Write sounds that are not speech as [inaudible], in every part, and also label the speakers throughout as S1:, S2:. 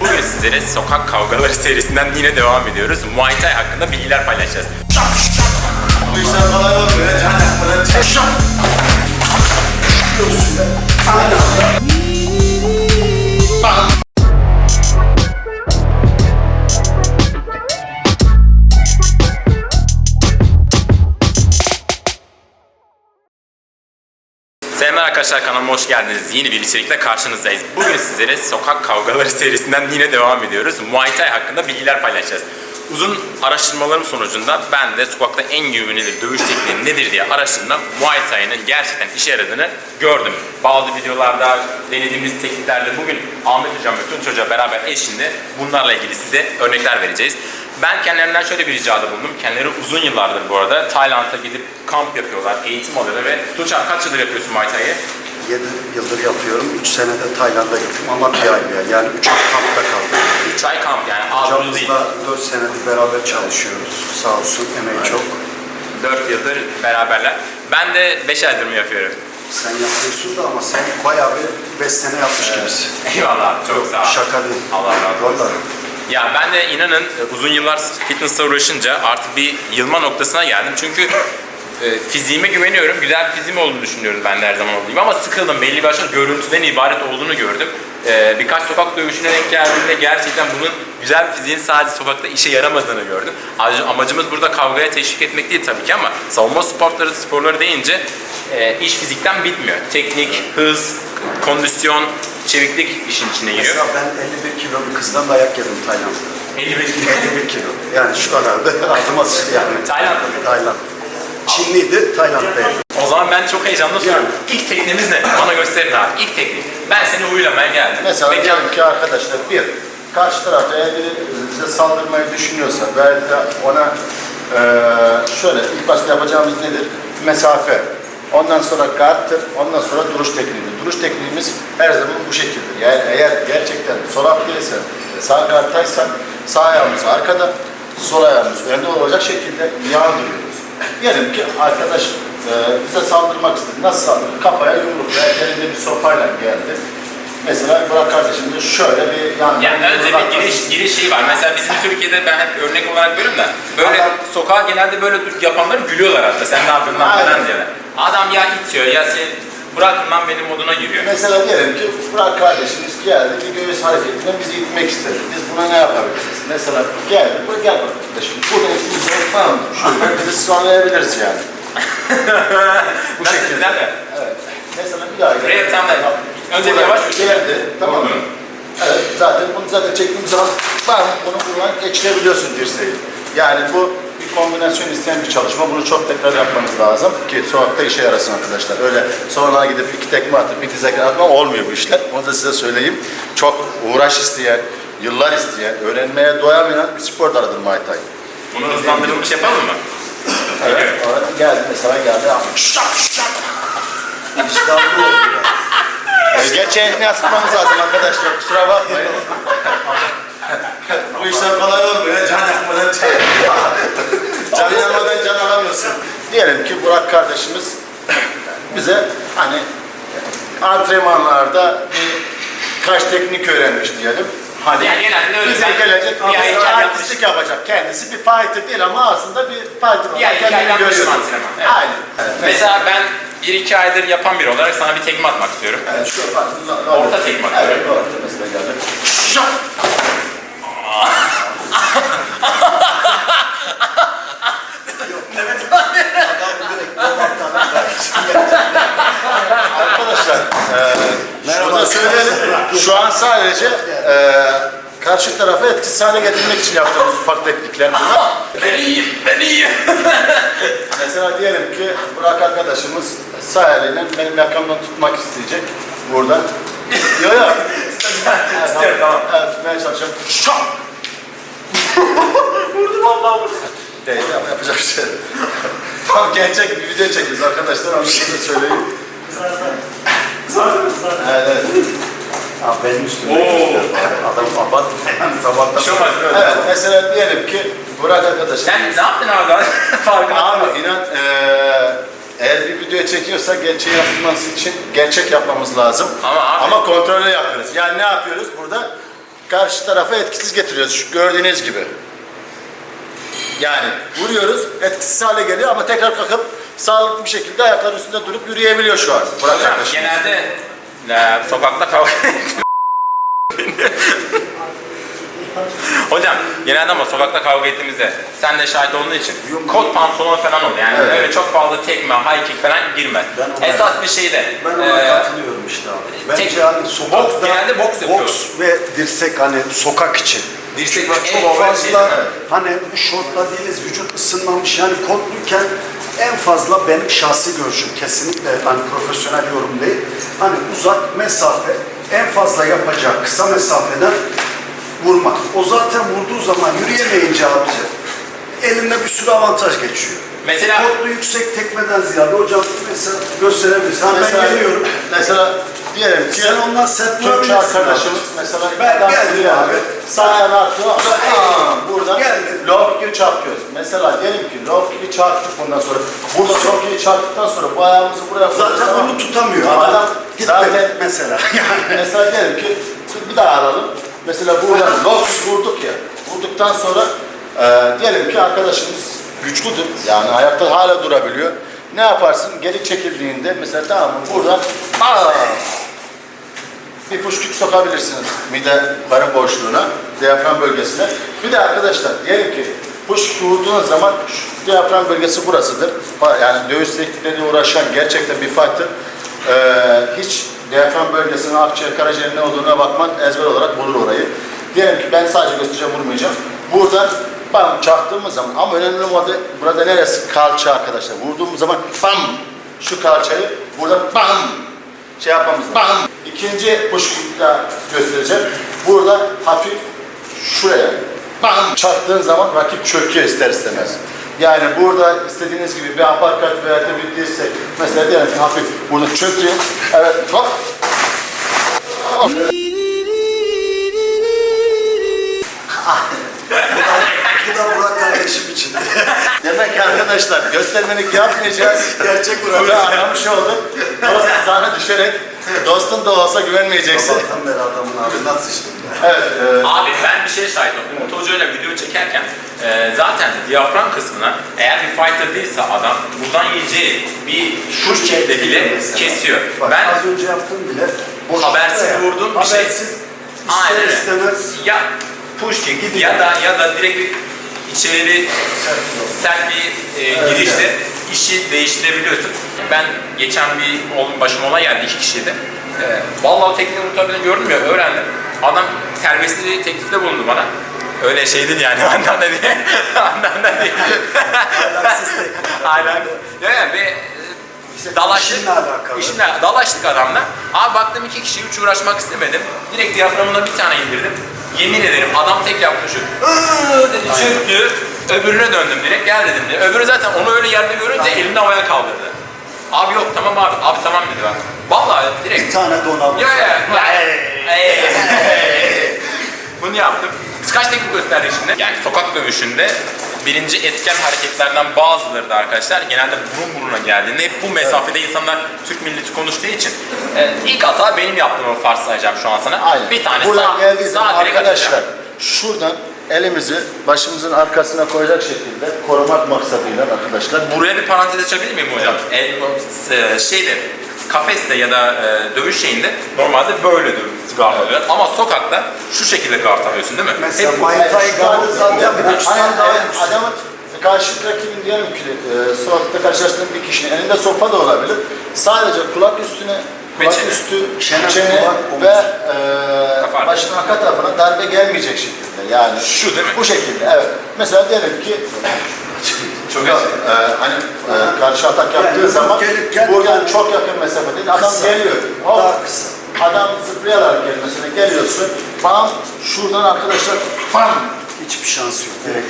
S1: Bugün sizlere sokak kavgaları serisinden yine devam ediyoruz. Muay Thai hakkında bilgiler paylaşacağız.
S2: Bu işler kolay olmuyor. Can yakmadan çek. Şak. Diyorsun be.
S1: Selamlar arkadaşlar kanalıma hoş geldiniz. Yeni bir içerikle karşınızdayız. Bugün sizlere sokak kavgaları [laughs] serisinden yine devam ediyoruz. Muay Thai hakkında bilgiler paylaşacağız. Uzun araştırmalarım sonucunda ben de sokakta en güvenilir dövüş tekniği nedir diye araştırdığımda Muay Thai'nin gerçekten işe yaradığını gördüm. Bazı videolarda denediğimiz tekniklerde bugün Ahmet Hocam Tunç Hoca beraber eşliğinde bunlarla ilgili size örnekler vereceğiz. Ben kendilerinden şöyle bir ricada bulundum. Kendileri uzun yıllardır bu arada Tayland'a gidip kamp yapıyorlar, eğitim alıyorlar ve abi kaç yıldır yapıyorsun Muay Thai'yi?
S2: 7 yıldır yapıyorum. 3 senede Tayland'a gittim ama bir ay bir. Yani 3 ay kampta kaldım.
S1: 3 ay kamp yani az değil.
S2: Hocamızla 4 senedir beraber çalışıyoruz. Sağ olsun emeği çok.
S1: 4 yıldır beraberler. Ben de 5 aydır mı yapıyorum?
S2: Sen yapıyorsun da ama sen bayağı bir 5 sene yapmış gibisin.
S1: Eyvallah çok sağ ol.
S2: Şaka değil.
S1: Allah razı olsun.
S2: Vallahi.
S1: Ya ben de inanın e, uzun yıllar fitness'la uğraşınca artık bir yılma noktasına geldim. Çünkü e, fiziğime güveniyorum. Güzel bir fiziğim olduğunu düşünüyorum ben de her zaman olduğum. Ama sıkıldım. Belli başlı görüntüden ibaret olduğunu gördüm. E, birkaç sokak dövüşüne denk geldiğimde gerçekten bunun güzel bir fiziğin sadece sokakta işe yaramadığını gördüm. Amacımız burada kavgaya teşvik etmek değil tabii ki ama savunma sporları, sporları deyince e, iş fizikten bitmiyor. Teknik, hız, kondisyon, çeviklik işin içine giriyor.
S2: Mesela ben 51 kilo bir kızdan dayak yedim Tayland'da.
S1: 51
S2: 51 kilo. Yani şu kadardı. [laughs] Ağzıma sıçtı yani.
S1: Tayland'da mı?
S2: Tayland. Çinliydi, Tayland'daydı.
S1: O zaman ben çok heyecanlı soruyorum. İlk tekniğimiz ne? Bana gösterin abi. İlk teknik. Ben seni uyulamaya geldim.
S2: Mesela
S1: Mekan-
S2: diyelim ki arkadaşlar bir, karşı tarafta eğer biri bize saldırmayı düşünüyorsa de ona eee şöyle ilk başta yapacağımız nedir? Mesafe. Ondan sonra guard'tır, ondan sonra duruş tekniğidir. Duruş tekniğimiz her zaman bu şekildedir. Yani eğer gerçekten sol haftaysa, sağ guard'taysan sağ ayağımız arkada, sol ayağımız önde olacak şekilde yan duruyoruz. Diyelim ki arkadaş eee, bize saldırmak istedi. Nasıl saldırır? Kafaya yumruk veya elinde bir sopayla geldi. Mesela Burak kardeşim de şöyle bir yani,
S1: Yani önce bir giriş, giriş şeyi var. Mesela bizim Türkiye'de ben hep örnek olarak görüyorum da böyle
S2: Adam-
S1: sokağa genelde böyle yapanlar gülüyorlar hatta. Sen ne yapıyorsun lan falan diyorlar. Adam ya itiyor ya sen bırakın lan benim moduna giriyor.
S2: Mesela diyelim ki Burak kardeşimiz geldi bir göğüs hareketinden bizi itmek istedi. Biz buna ne yapabiliriz? Mesela geldi, bu gel bak kardeşim. Burada ikimiz tamam şöyle bizi sıralayabiliriz yani. [laughs] Bu
S1: Nasıl,
S2: şekilde.
S1: nerede?
S2: Evet. Mesela bir daha
S1: Buraya
S2: geldi.
S1: tam da önce bir yavaş
S2: geldi, tamam mı? Evet, zaten bunu zaten çektiğimiz zaman bam, bunu buradan geçirebiliyorsun dirseği. Yani bu kombinasyon isteyen bir çalışma. Bunu çok tekrar yapmanız lazım ki sokakta işe yarasın arkadaşlar. Öyle sonra gidip iki tekme atıp bir dize atma olmuyor bu işler. Onu da size söyleyeyim. Çok uğraş isteyen, yıllar isteyen, öğrenmeye doyamayan bir spor dalıdır Muay Thai.
S1: Bunu hızlandırılmış yapalım mı?
S2: Evet, geldi mesela geldi. Şak şak. İştahlı oldu ya. [laughs] Gerçi asılmamız lazım arkadaşlar. Kusura bakmayın. Bu işler kolay olmuyor. Can yakmadan can. can yanmadan can alamıyorsun. Diyelim ki Burak kardeşimiz bize hani antrenmanlarda bir kaç teknik öğrenmiş diyelim. Hani
S1: Yani genelde öyle.
S2: bize gelecek
S1: bir ay, iki
S2: artistlik yapacak. Kendisi bir fighter değil ama aslında bir fighter
S1: Bir iki ay
S2: kendini görüyor.
S1: antrenman, evet.
S2: Aynen. Evet.
S1: Mesela ben 1-2 aydır yapan biri olarak sana bir tekme atmak istiyorum.
S2: Evet, şu
S1: Orta tekme
S2: Evet,
S1: atıyorum.
S2: orta mesela geldi. Yok, adam direkt dolaptan Arkadaşlar, e, şurada söyleyelim. Şu an sadece e, karşı tarafı etkisiz hale getirmek için yaptığımız ufak teknikler bunlar.
S1: Ben iyiyim, ben iyiyim. [laughs]
S2: Mesela diyelim ki Burak arkadaşımız sağ eliyle benim yakamdan tutmak isteyecek buradan. Yok yok.
S1: İstiyorum, tamam.
S2: Evet, tutmaya çalışıyorum. Şak! [laughs] vurdum vallahi vurdum. Değil ama yapacak bir şey. yok. Tam gerçek bir video çekiyoruz arkadaşlar onu size söyleyeyim. Evet evet. Abi benim üstüme.
S1: Oo.
S2: Adam abat. [laughs] Sabahtan.
S1: Bir şey böyle.
S2: Evet mesela diyelim ki Burak arkadaşım.
S1: Sen ne yaptın abi? [laughs] Farkına
S2: Abi inan eee, eğer bir video çekiyorsa gerçeği yansıtması için gerçek yapmamız lazım.
S1: Ama abi-
S2: Ama kontrolü yapıyoruz. Yani ne yapıyoruz burada? karşı tarafa etkisiz getiriyoruz. Şu gördüğünüz gibi. Yani vuruyoruz, etkisiz hale geliyor ama tekrar kalkıp sağlıklı bir şekilde ayakları üstünde durup yürüyebiliyor şu an. Burak
S1: Hocam
S2: arkadaşım.
S1: genelde e, sokakta kavga Hocam genelde ama sokakta kavga ettiğimizde sen de şahit olduğun için kot pantolon falan oluyor yani
S2: Evet.
S1: öyle çok fazla tekme, high kick falan girmez.
S3: Ben ona-
S1: Esas bir şey de
S3: Ben ona
S1: e,
S3: katılıyorum işte abi. Bence
S1: tek-
S3: hani sokakta
S1: boks- genelde boks yapıyoruz.
S3: boks ve dirsek hani sokak için.
S1: Dirsek
S3: Çok
S1: en fazla
S3: hani şortla değiliz, vücut ısınmamış yani kotluyken en fazla benim şahsi görüşüm kesinlikle hani profesyonel yorum değil. Hani uzak mesafe en fazla yapacak kısa mesafeden vurmak. O zaten vurduğu zaman yürüyemeyince abici elinde bir sürü avantaj geçiyor.
S1: Mesela-
S3: Kotlu yüksek tekmeden ziyade hocam mesela gösterebilirsin. Ha,
S2: Mesela,
S3: ben geliyorum.
S2: mesela diyelim ki
S3: Sen ondan sert
S2: Türkçe arkadaşımız mesela
S3: Ben geldim abi.
S2: Ayağını atıyor. Aa, buradan
S3: Geldim.
S2: kick çarpıyoruz. Mesela diyelim ki low kick'i çarptık bundan sonra. Burada low kick'i çarptıktan sonra bu ayağımızı buraya koyuyoruz.
S3: Zaten
S2: tamam
S3: onu
S2: mı?
S3: tutamıyor.
S2: Adam
S3: Adam
S2: zaten
S3: mesela. [laughs]
S2: mesela diyelim ki bir daha alalım. Mesela buradan kick vurduk ya. Vurduktan sonra e, diyelim ki arkadaşımız güçlüdür. Yani ayakta hala durabiliyor. Ne yaparsın? Geri çekildiğinde mesela tamam? Buradan aa, bir puşkük sokabilirsiniz mide karın boşluğuna, diyafram bölgesine. Bir de arkadaşlar diyelim ki puşkük vurduğunuz zaman şu diyafram bölgesi burasıdır. Yani dövüş teknikleriyle uğraşan gerçekten bir fighter eee, hiç diyafram bölgesinin akciğer, karaciğerin ne olduğuna bakmak ezber olarak bulur orayı. Diyelim ki ben sadece göstereceğim vurmayacağım. Buradan bam çaktığımız zaman ama önemli olan da burada neresi? Kalça arkadaşlar. Vurduğumuz zaman bam şu kalçayı buradan bam şey yapmamız. Bam! İkinci puşkukta göstereceğim. Burada hafif şuraya bam çarptığın zaman rakip çöküyor ister istemez. Yani burada istediğiniz gibi bir aparkat veya da bir dirsek mesela diyelim ki hafif burada çöküyor. Evet hop. Hop.
S3: Bu da Burak kardeşim için. [laughs]
S2: Demek ki arkadaşlar göstermelik yapmayacağız. [laughs]
S3: Gerçek Burak.
S2: Burada anlamış olduk. Dost sana düşerek dostun da olsa güvenmeyeceksin.
S3: Sabahtan beri adamın ağzından sıçtım ya.
S2: Evet. e,
S1: Abi ben bir şey şahit oldum. İle video çekerken e, zaten diyafram kısmına eğer bir fighter değilse adam buradan yiyeceği bir şu şekilde bile
S3: Mesela.
S1: kesiyor.
S3: Bak,
S1: ben
S3: az önce yaptığım bile
S1: Habersiz
S3: ya.
S1: vurduğum bir şey.
S3: Habersiz ister
S1: Aynen öyle.
S3: istemez
S1: ya push kick
S3: Gidiyor.
S1: ya da ya da direkt bir içeri bir sert bir e,
S2: Evet,
S1: girişte işi değiştirebiliyorsun. Ben geçen bir oğlum başıma olay geldi iki kişiydi. E, vallahi tekniği unutabildim gördüm ya öğrendim. Adam terbiyesiz bir teklifte bulundu bana. Öyle şey değil yani andan da değil. andan da değil. Aynen. Ya ya ve
S3: İşte
S1: dalaştık.
S3: işinle alakalı.
S1: İşinle dalaştık adamla. Abi baktım iki kişi üç uğraşmak istemedim. Direkt diyaframına bir tane indirdim. Yemin ederim adam tek yaptı şu. "Iıı" dedi çöktü. Öbürüne döndüm direkt gel dedim diye. Öbürü zaten onu öyle yerde görünce elini havaya kaldırdı. Abi yok tamam abi. Abi tamam dedi bak. Vallahi
S3: bir
S1: direkt.
S3: tane donalım.
S1: Ya ya. ya. Ey. Bunu yaptım. Biz kaç teknik gösterdik şimdi? Yani sokak dövüşünde birinci etken hareketlerden bazıları da arkadaşlar genelde burun buruna geldiğinde hep bu mesafede insanlar Türk milleti konuştuğu için e, ilk hata benim yaptığımı farz sayacağım şu an sana.
S2: Aynen.
S1: Bir tane
S2: Buradan
S1: sağ,
S2: geldiği zaman
S1: sağ direkt
S2: arkadaşlar
S1: atacağım.
S2: şuradan elimizi başımızın arkasına koyacak şekilde korumak maksadıyla arkadaşlar.
S1: Buraya bir parantez açabilir miyim hocam? El, e, şeyde kafeste ya da e, dövüş şeyinde normalde böyle dövüş guard alıyor. Ama sokakta şu şekilde guard alıyorsun değil mi?
S3: Mesela
S1: Hep-
S3: Muay Thai guard zaten bokstan daha yüksek.
S2: Adamın karşı rakibin diyelim ki e, sokakta karşılaştığın bir kişinin elinde sopa da olabilir. Sadece kulak üstüne kulak
S1: çene.
S2: üstü,
S3: Çene,
S2: çene,
S3: kulak,
S2: ve e,
S1: Kafa.
S2: başın arka tarafına darbe gelmeyecek şekilde yani.
S1: Şu değil mi?
S2: Bu şekilde evet. Mesela diyelim ki
S1: Çok
S2: Yok,
S1: acı.
S2: e, hani e, karşı atak yaptığı
S3: Yani
S2: zaman
S3: gelip gel-
S2: buradan çok yakın mesafede adam
S3: Kısa.
S2: geliyor. Hop,
S3: Daha kısa.
S2: Adam zıplayarak mesela geliyorsun. Bam şuradan arkadaşlar bam
S3: Hiçbir şansı yok. Yok.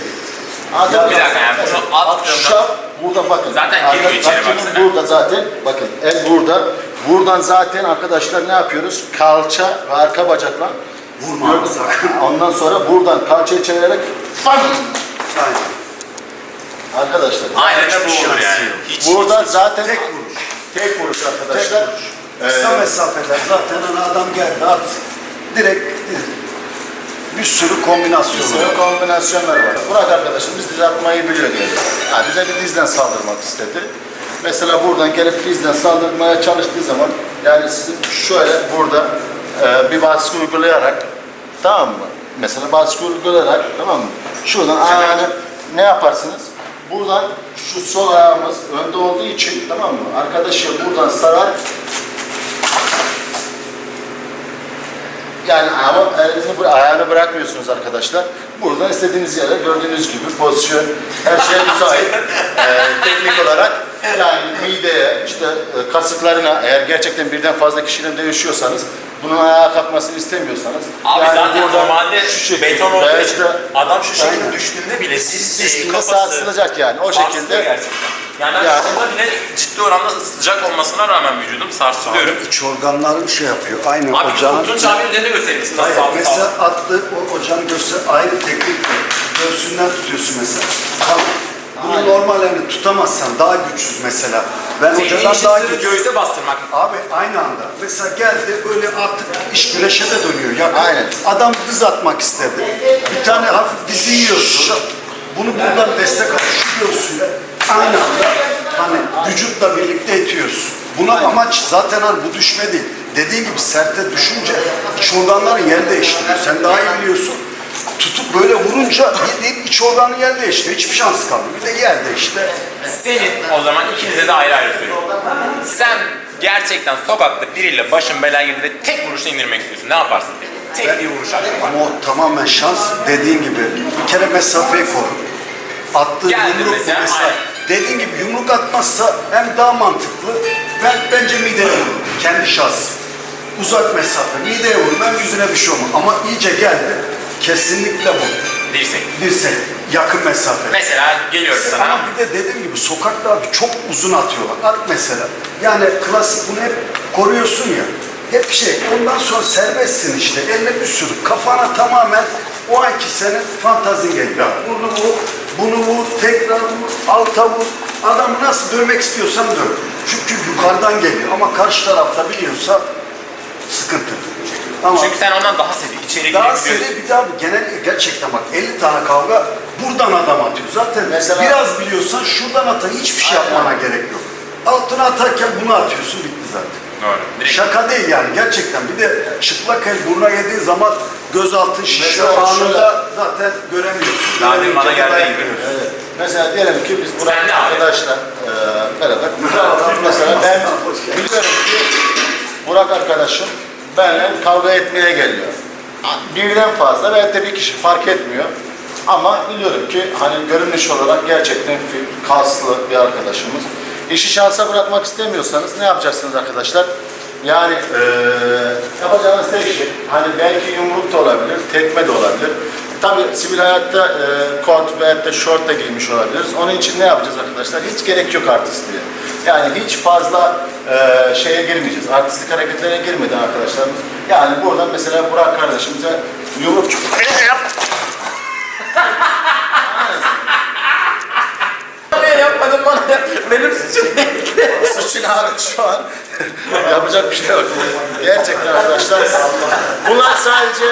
S2: Adam
S1: Bir dakika yani bunu attığımda-
S2: burada bakın.
S1: Zaten giriyor içeri baksana.
S2: Burada zaten bakın el burada. Buradan zaten arkadaşlar ne yapıyoruz? Kalça ve arka bacakla
S3: Vurma
S2: Gördün mü?
S3: sakın.
S2: Ondan sonra buradan kalçayı çevirerek bam!
S3: Aynen.
S2: Arkadaşlar.
S1: Aynen bu
S3: Hiçbir
S1: olur
S3: şansı
S1: yani. Hiç,
S2: Burada zaten
S3: Tek vuruş.
S2: tek vuruş
S3: Tek
S2: arkadaşlar.
S3: vuruş.
S2: Ee,
S3: Kısa mesafeden zaten hani adam geldi at. Direkt bir sürü
S2: Bir
S3: kombinasyon var.
S2: sürü kombinasyonlar var. Burak arkadaşımız diz atmayı biliyor diye. Ha, bize bir dizden saldırmak istedi. Mesela buradan gelip dizden saldırmaya çalıştığı zaman yani sizin şöyle burada e, bir baskı uygulayarak tamam mı? Mesela baskı uygulayarak tamam mı? Şuradan ayağını ne yaparsınız? Buradan şu sol ayağımız önde olduğu için tamam mı? Arkadaşı buradan sarar Yani ama elini, bıra- ayağını bırakmıyorsunuz arkadaşlar. Buradan istediğiniz yere gördüğünüz gibi pozisyon, her şeye müsait. [laughs] Ee, teknik olarak yani mideye, işte e, kasıklarına eğer gerçekten birden fazla kişinin dövüşüyorsanız bunun ayağa kalkmasını istemiyorsanız
S1: Abi
S2: yani
S1: zaten normalde
S2: şu şekilde
S1: beton için
S2: işte
S1: adam şu şekilde
S2: Aynen.
S1: düştüğünde bile diz,
S2: üstünde
S1: kafası
S2: sarsılacak yani o şekilde.
S1: gerçekten. Yani, ben
S2: Yani-
S1: bile ciddi oranda sıcak olmasına rağmen vücudum sarsılıyorum.
S3: İç organların şey yapıyor. Aynı
S1: Abi
S3: ocağın...
S1: Abi üzerinde gösterir misin? Nasıl
S3: Hayır,
S1: sağlık
S3: mesela
S1: sağlık?
S3: attığı o ocağın göğsü aynı teknikle göğsünden tutuyorsun mesela. Tamam. Bunu normal yani tutamazsan daha güçsüz mesela. Ben
S1: Senin
S3: hocadan daha güçsüz.
S1: göğüse bastırmak.
S3: Abi aynı anda. Mesela geldi böyle artık iş güreşe de dönüyor. Yakın.
S2: Aynen.
S3: Adam diz atmak istedi. Bir tane hafif dizi yiyorsun. Bunu buradan destek al. Şu göğsüyle aynı anda hani vücutla birlikte itiyorsun. Buna amaç zaten hani bu düşme değil. Dediğin gibi serte düşünce organların yer değiştiriyor. Sen daha iyi biliyorsun. Tutup böyle vurunca bildiğin iç organın yer değiştiriyor. Hiçbir şansı kalmıyor. Bir de yerde işte.
S1: Senin o zaman ikinize de ayrı ayrı söylüyorum. Sen gerçekten sokakta biriyle başın belaya girdiğinde tek vuruşla indirmek istiyorsun. Ne yaparsın tek? Tek bir vuruş var.
S3: Ama o tamamen şans dediğin gibi. Bir kere mesafeyi koru. Attığı
S1: Geldi
S3: yumruk
S1: mesela,
S3: mesela.
S1: aynen.
S3: Dediğin gibi yumruk atmazsa hem daha mantıklı. Ben bence mideye vurur. Kendi şahsı. Uzak mesafe. Mideye vurur. Ben yüzüne bir şey olmaz. Ama iyice geldi. Kesinlikle bu.
S1: Dirsek.
S3: Dirsek. Yakın mesafe.
S1: Mesela geliyorum sana.
S3: Ama bir de dediğim gibi sokakta abi çok uzun atıyorlar. At mesela. Yani klasik bunu hep koruyorsun ya. Hep şey ondan sonra serbestsin işte. Eline bir sürü. Kafana tamamen o anki senin fantazin geliyor. Bunu vur, bunu vur, tekrar vur, alta vur. Adamı nasıl dövmek istiyorsan döv. Çünkü yukarıdan geliyor. Ama karşı tarafta biliyorsa sıkıntı. Ama
S1: Çünkü sen ondan daha seri, içeri
S3: daha
S1: girebiliyorsun.
S3: seri bir daha genel gerçekten bak 50 tane kavga buradan adam atıyor. Zaten
S2: Mesela-
S3: biraz biliyorsan şuradan ata hiçbir şey
S2: Aynen.
S3: yapmana gerek yok. Altına atarken bunu atıyorsun bitti zaten.
S1: Doğru. Direkt
S3: Şaka değil yani gerçekten. Bir de çıplak el buruna yediği zaman gözaltı şişiyor
S2: Mesela
S3: anında zaten göremiyorsun.
S1: Daha demin bana
S3: Göremeyince
S1: geldiği gibi.
S2: Evet. Mesela diyelim ki biz Burak
S1: Sen ne abi?
S2: arkadaşla e, beraber mesela ben biliyorum ki Burak arkadaşım benimle kavga etmeye geliyor. Birden fazla belki de bir kişi fark etmiyor. Ama biliyorum ki hani görünüş olarak gerçekten kaslı bir arkadaşımız. İşi şansa bırakmak istemiyorsanız ne yapacaksınız arkadaşlar? Yani eee yapacağınız tek şey, hani belki yumruk da olabilir, tekme de olabilir. Tabii sivil hayatta e, kot veyahut da şort da giymiş olabiliriz. Onun için ne yapacağız arkadaşlar? Hiç gerek yok artistliğe. Yani hiç fazla e, şeye girmeyeceğiz. Artistik hareketlere girmeden arkadaşlarımız. Yani buradan mesela Burak kardeşimize yumruk yap.
S1: Ne yapmadın bana ya? Benim suçum
S2: Suçun abi şu an yapacak bir şey yok. Gerçekten arkadaşlar. Bunlar sadece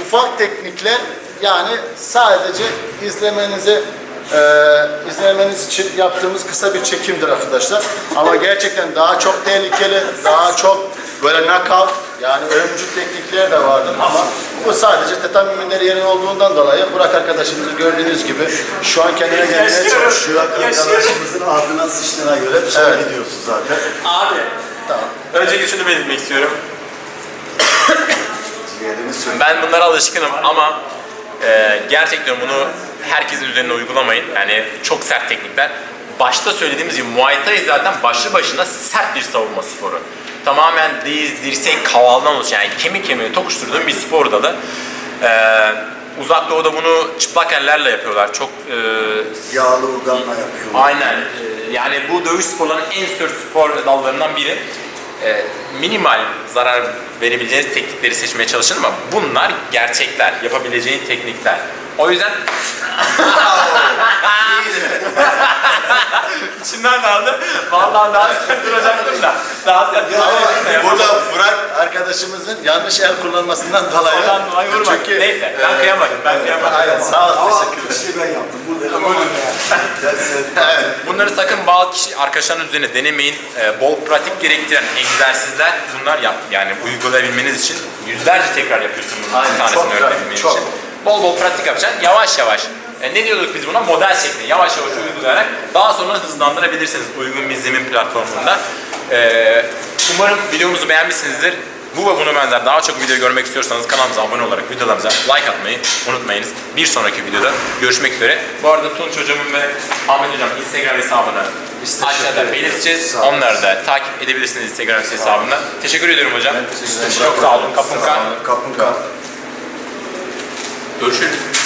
S2: ufak teknikler yani sadece izlemenizi e, izlemeniz için yaptığımız kısa bir çekimdir arkadaşlar. Ama gerçekten daha çok tehlikeli, daha çok böyle knockout yani ölümcül teknikler de vardır ama bu sadece tatami minleri yerin olduğundan dolayı Burak arkadaşımızı gördüğünüz gibi şu an kendine gelmeye çalışıyor.
S3: Arkadaşımızın ağzına sıçtığına göre sonra
S2: Evet.
S3: gidiyorsun zaten.
S1: Abi.
S2: Tamam.
S1: Öncelikle şunu belirtmek istiyorum. Ben bunlara alışkınım ama e, gerçekten bunu herkesin üzerine uygulamayın. Yani çok sert teknikler. Başta söylediğimiz gibi Muay Thai zaten başlı başına sert bir savunma sporu. Tamamen diz, dirsek, kavaldan oluşan yani kemik kemiğe tokuşturduğun bir spor dalı. E, uzak doğuda bunu çıplak ellerle yapıyorlar. Çok e,
S3: Yağlı urganla yapıyorlar.
S1: Aynen. Ee, Yani bu dövüş sporlarının en sert spor dallarından biri. Ee, minimal zarar verebileceğiniz teknikleri seçmeye çalışın ama bunlar gerçekler, yapabileceğin teknikler. O yüzden [laughs] İçimden kaldı. Vallahi daha üstüne duracaktım da. Daha de yapamadım.
S2: Burada arkadaşımızın yanlış el kullanmasından dolayı.
S1: Ondan dolayı vurma.
S2: Çünkü,
S1: Neyse ben
S2: e,
S1: kıyamadım. Ben kıyamadım.
S2: Aynen sağ ol.
S3: Ama
S2: Teşekkür ederim.
S3: işte ben yaptım. Burada [laughs]
S2: Evet.
S1: Bunları sakın bazı kişi arkadaşlarınız üzerine denemeyin. Ee, bol pratik gerektiren egzersizler bunlar yap. Yani uygulayabilmeniz için yüzlerce tekrar yapıyorsun bunun
S2: Aynen,
S1: bir tanesini
S2: çok.
S1: için. Bol bol pratik yapacaksın. Yavaş yavaş. E, ne diyorduk biz buna? Model şeklinde yavaş yavaş uygulayarak daha sonra hızlandırabilirsiniz uygun bir zemin platformunda. Ee, umarım videomuzu beğenmişsinizdir. Bu ve buna benzer daha çok video görmek istiyorsanız kanalımıza abone olarak videolarımıza like atmayı unutmayınız. Bir sonraki videoda görüşmek üzere. Bu arada Tunç hocamın ve Ahmet hocam Instagram hesabını aşağıda belirteceğiz. Onları da takip edebilirsiniz Instagram hesabından. Teşekkür ediyorum hocam. Çok sağ olun. Kapın
S3: Kapın kap.
S1: Görüşürüz.